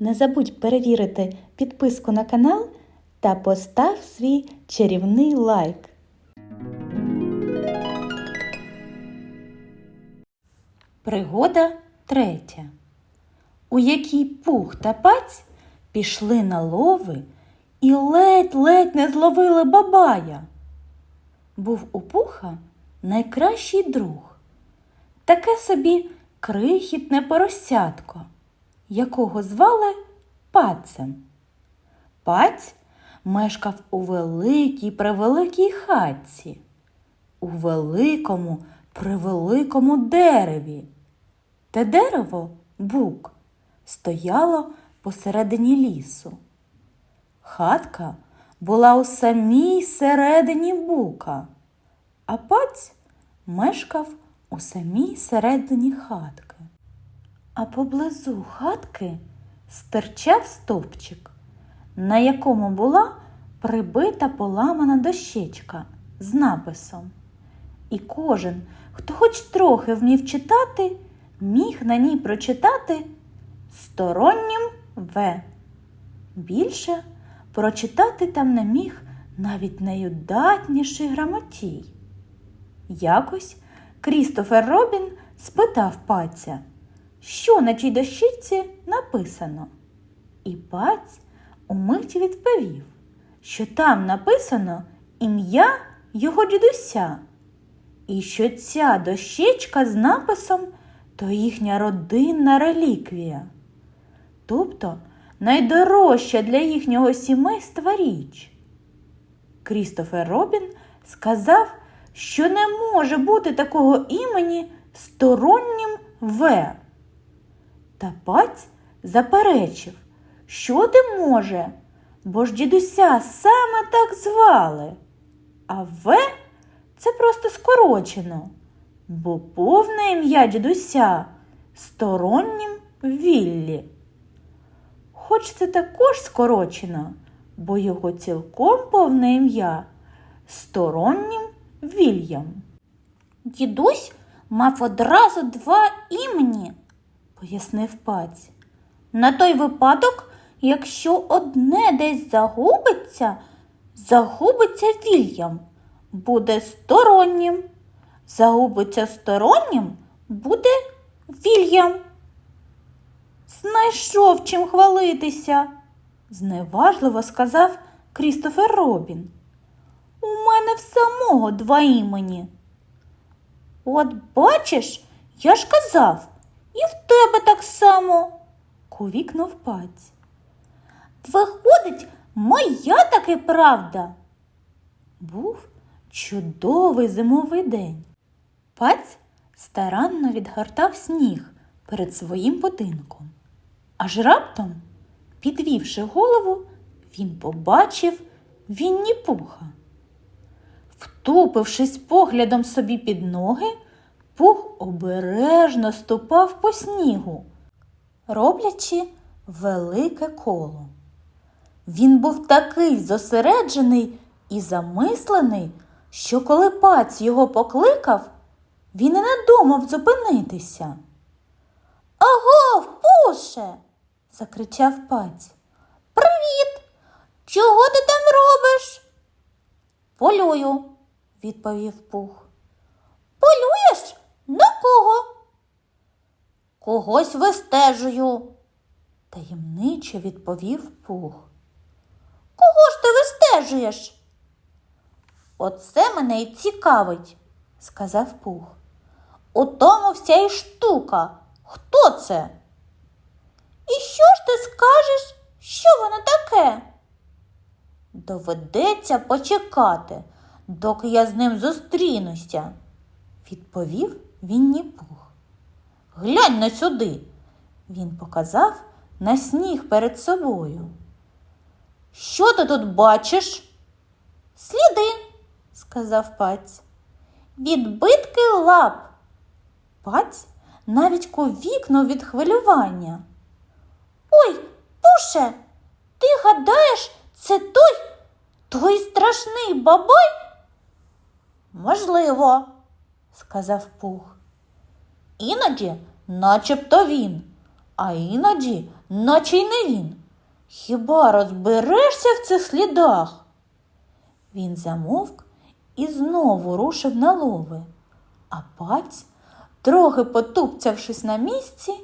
Не забудь перевірити підписку на канал та постав свій чарівний лайк. Пригода третя, у якій пух та паць пішли на лови і ледь-ледь не зловили бабая. Був у пуха найкращий друг, таке собі крихітне поросятко, якого звали Пацем. Паць мешкав у великій превеликій хатці, у великому превеликому дереві. Те дерево, бук, стояло посередині лісу. Хатка була у самій середині бука, а паць мешкав у самій середині хатки. А поблизу хатки стирчав стовпчик, на якому була прибита поламана дощечка з написом. І кожен, хто хоч трохи вмів читати, міг на ній прочитати стороннім В. Більше прочитати там не міг навіть найудатніший грамотій. Якось Крістофер Робін спитав паця, що на тій дощиці написано. І паць умить відповів, що там написано ім'я його дідуся, і що ця дощечка з написом то їхня родинна реліквія. Тобто найдорожча для їхнього сімейства річ. Крістофер Робін сказав, що не може бути такого імені стороннім В. Та паць заперечив, що ти може, бо ж дідуся саме так звали. А В це просто скорочено, бо повне ім'я дідуся стороннім Віллі. Хоч це також скорочено, бо його цілком повне ім'я стороннім Вільям. Дідусь мав одразу два імені, пояснив паць. На той випадок, якщо одне десь загубиться, загубиться Вільям, буде стороннім. Загубиться стороннім, буде Вільям. Знайшов чим хвалитися, зневажливо сказав Крістофер Робін. У мене в самого два імені. От бачиш, я ж казав, і в тебе так само, ковікнув паць. Виходить, моя таки правда. Був чудовий зимовий день. Паць старанно відгортав сніг перед своїм будинком. Аж раптом, підвівши голову, він побачив Вінні пуха. Втупившись поглядом собі під ноги, пух обережно ступав по снігу, роблячи велике коло. Він був такий зосереджений і замислений, що коли паць його покликав, він і не думав зупинитися. Агов, пуше. закричав паць. Привіт! Чого ти там робиш? Полюю, відповів пух. Полюєш? Когось вистежую, таємниче відповів пух. Кого ж ти вистежуєш? Оце мене й цікавить, сказав пух. У тому вся й штука. Хто це? І що ж ти скажеш, що воно таке? Доведеться почекати, доки я з ним зустрінуся, відповів Вінні Пух. Глянь на сюди. Він показав на сніг перед собою. Що ти тут бачиш? Сліди, сказав паць. Відбитки лап. Паць навіть ковікнув від хвилювання. Ой, пуше, ти гадаєш, це той, той страшний бабай? Можливо, сказав пух. Іноді, начебто він, а іноді наче й не він. Хіба розберешся в цих слідах? Він замовк і знову рушив на лови, а паць, трохи потупцявшись на місці,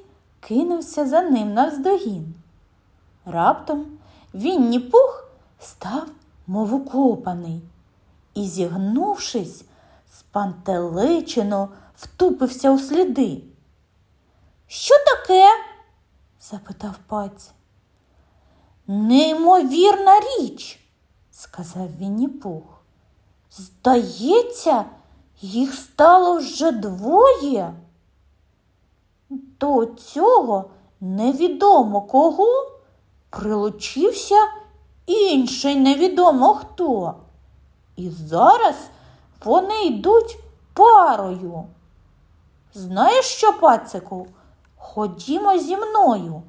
кинувся за ним навздогін. Раптом Вінні Пух став, мов укопаний, і, зігнувшись, спантеличено втупився у сліди. Що таке? запитав паць. Неймовірна річ, сказав Вінні Пух. Здається, їх стало вже двоє. До цього невідомо кого прилучився інший невідомо хто. І зараз вони йдуть парою. Знаєш що, пацику? Ходімо зі мною,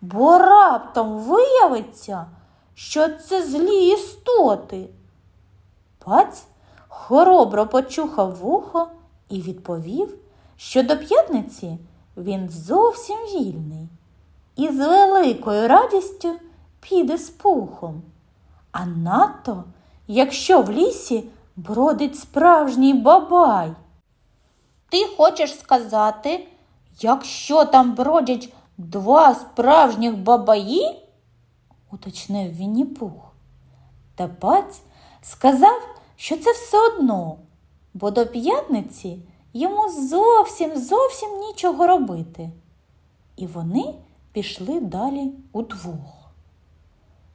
бо раптом виявиться, що це злі істоти. Паць хоробро почухав вухо і відповів, що до п'ятниці він зовсім вільний і з великою радістю піде з пухом. А надто, якщо в лісі бродить справжній бабай. Ти хочеш сказати, якщо там бродять два справжніх бабаї? уточнив Вінні-Пух. Та паць сказав, що це все одно, бо до п'ятниці йому зовсім зовсім нічого робити. І вони пішли далі удвох.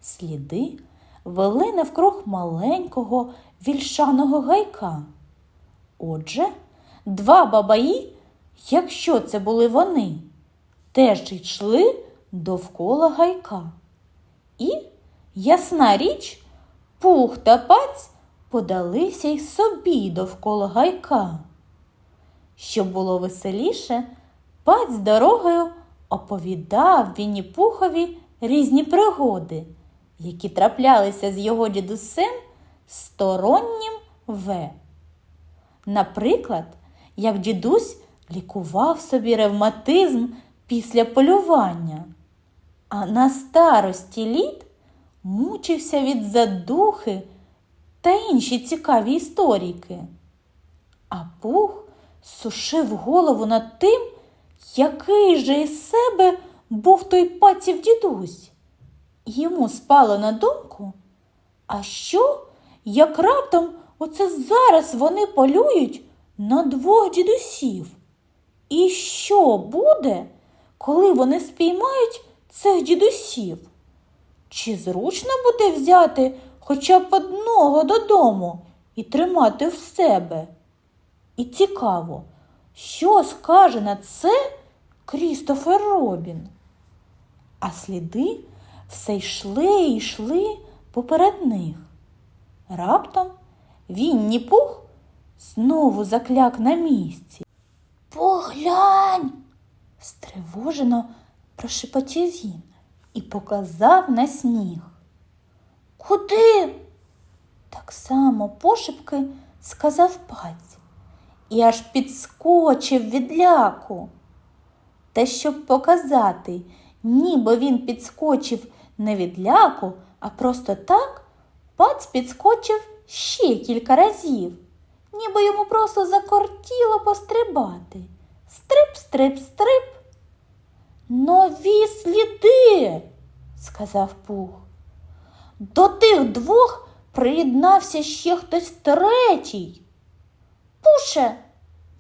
Сліди вели навкруг маленького вільшаного гайка. Отже, два бабаї, якщо це були вони, теж йшли довкола гайка. І, ясна річ, пух та паць подалися й собі довкола гайка. Щоб було веселіше, паць дорогою оповідав Вінні-Пухові різні пригоди, які траплялися з його дідусем стороннім В. Наприклад, як дідусь лікував собі ревматизм після полювання, а на старості літ мучився від задухи та інші цікаві історійки. А пух сушив голову над тим, який же із себе був той паців дідусь. Йому спало на думку, а що, як раптом оце зараз вони полюють на двох дідусів? І що буде, коли вони спіймають цих дідусів? Чи зручно буде взяти хоча б одного додому і тримати в себе? І цікаво, що скаже на це Крістофер Робін? А сліди все йшли і йшли поперед них. Раптом Вінні Пух знову закляк на місці. Поглянь, стривожено прошепотів він і показав на сніг. Куди? Так само пошепки сказав паць і аж підскочив від ляку. Та щоб показати, ніби він підскочив не від ляку, а просто так, паць підскочив ще кілька разів, ніби йому просто закортіло пострибати. Стрип, стрип, стрип. Нові сліди, сказав Пух. До тих двох приєднався ще хтось третій. Пуше,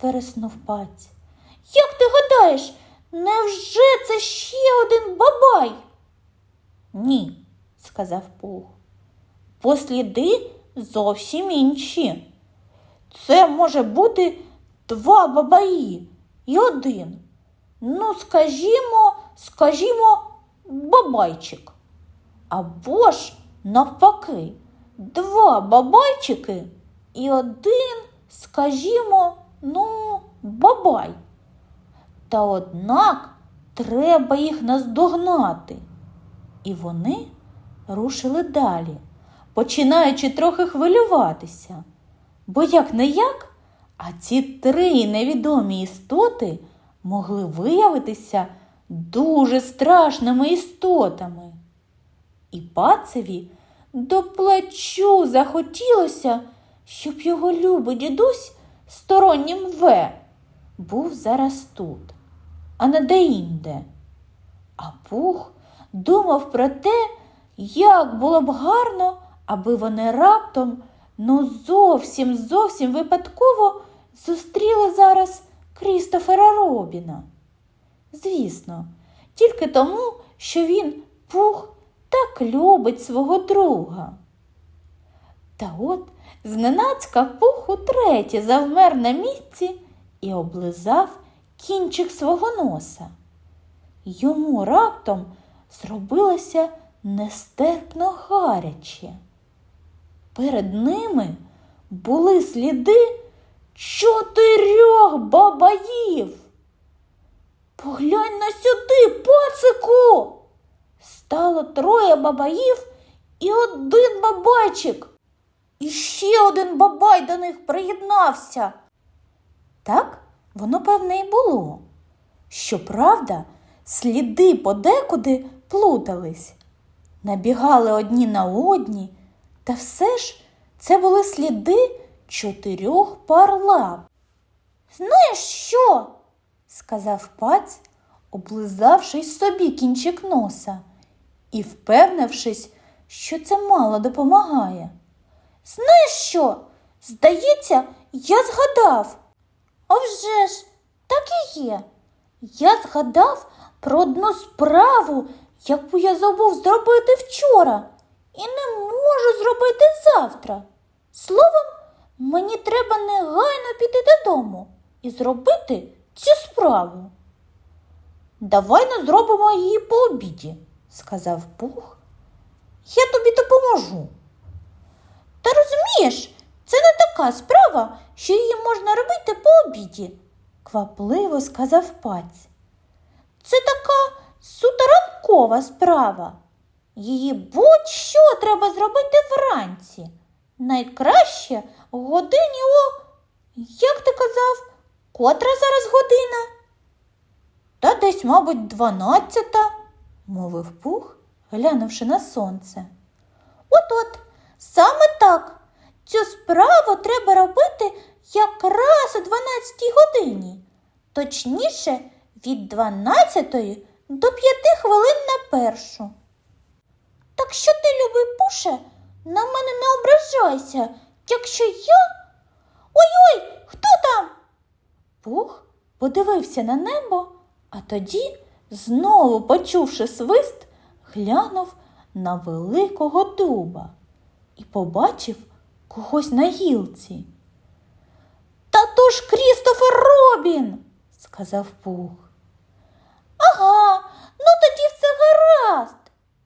вереснув паць. Як ти гадаєш, невже це ще один бабай? Ні, сказав Пух. Посліди зовсім інші. Це може бути два бабаї і один. Ну, скажімо, скажімо, бабайчик. Або ж, навпаки, два бабайчики і один, скажімо, ну, бабай. Та однак треба їх наздогнати. І вони рушили далі, починаючи трохи хвилюватися. Бо як не як, а ці три невідомі істоти могли виявитися дуже страшними істотами. І пацеві до плачу захотілося, щоб його любий дідусь стороннім В був зараз тут, а не деінде. А пух думав про те, як було б гарно, аби вони раптом, ну зовсім зовсім випадково зустріли зараз Крістофера Робіна. Звісно, тільки тому, що він пух так любить свого друга. Та от зненацька пух утретє завмер на місці і облизав кінчик свого носа. Йому раптом зробилося нестерпно гаряче. Перед ними були сліди чотирьох бабаїв. Поглянь на сюди, пацику. Стало троє бабаїв і один бабайчик. І ще один бабай до них приєднався. Так воно певне і було. Щоправда, сліди подекуди плутались, набігали одні на одні, та все ж це були сліди чотирьох пар лап. Знаєш що? сказав паць, облизавшись собі кінчик носа і впевнившись, що це мало допомагає. Знаєш що? Здається, я згадав. А вже ж, так і є. Я згадав про одну справу, яку я забув зробити вчора, і не можу зробити завтра. Словом, мені треба негайно піти додому і зробити цю справу. Давай не зробимо її по обіді, сказав Пух. Я тобі допоможу. Та розумієш, це не така справа, що її можна робити по обіді, квапливо сказав паць. Це така суторанкова справа. Її будь-що треба зробити вранці. Найкраще в годині о, як ти казав, котра зараз година? Та десь, мабуть, дванадцята, мовив пух, глянувши на сонце. От-от, саме так. Цю справу треба робити якраз о 12 годині, точніше, від 12 до 5 хвилин на першу. Так що ти, любий пуше, на мене не ображайся, якщо я. Ой-ой, хто там? Пух подивився на небо, а тоді, знову почувши свист, глянув на великого дуба і побачив когось на гілці. Та то ж Крістофер Робін, сказав Пух. Ага, ну тоді все гаразд,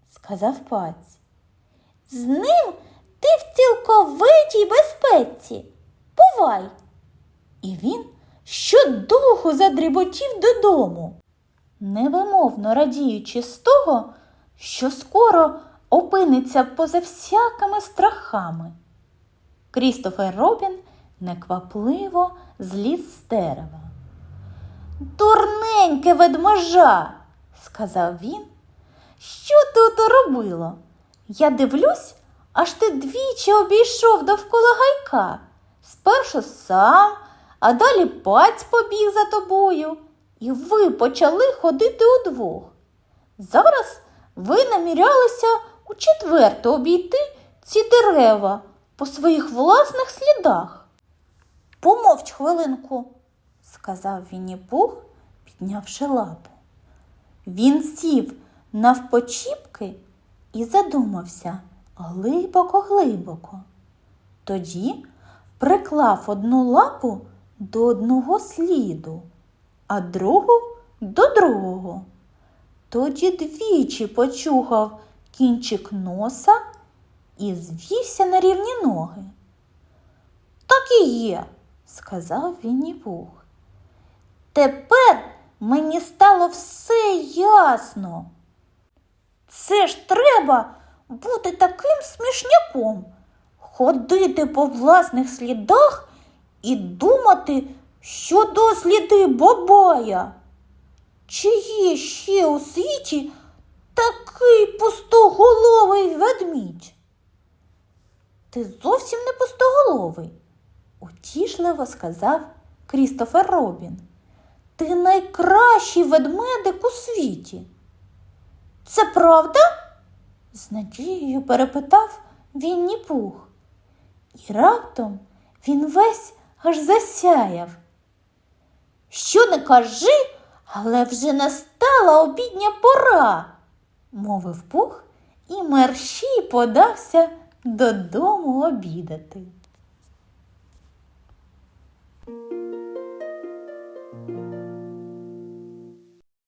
сказав паць. З ним ти в цілковитій безпеці. Бувай. І він щодуху задріботів додому, невимовно радіючи з того, що скоро опиниться поза всякими страхами. Крістофер Робін неквапливо зліз з дерева. Дурненьке ведможа, сказав він. Що тут робило? Я дивлюсь, аж ти двічі обійшов довкола гайка. Спершу сам, а далі паць побіг за тобою, і ви почали ходити удвох. Зараз ви намірялися у четверте обійти ці дерева по своїх власних слідах. Помовч хвилинку, сказав Вінні-Пух, піднявши лапу. Він сів навпочіпки і задумався глибоко-глибоко. Тоді приклав одну лапу до одного сліду, а другу до другого. Тоді двічі почухав кінчик носа і звівся на рівні ноги. Так і є, сказав Вінні-Пух. Тепер мені стало все ясно. Це ж треба бути таким смішняком, ходити по власних слідах і думати, що досліди бабая. чи є ще у світі такий пустоголовий ведмідь? Ти зовсім не пустоголовий, утішливо сказав Крістофер Робін. Ти найкращий ведмедик у світі. Це правда? З надією перепитав Вінні Пух. І раптом він весь аж засяяв. Що не кажи, але вже настала обідня пора. мовив пух і мерщій подався додому обідати.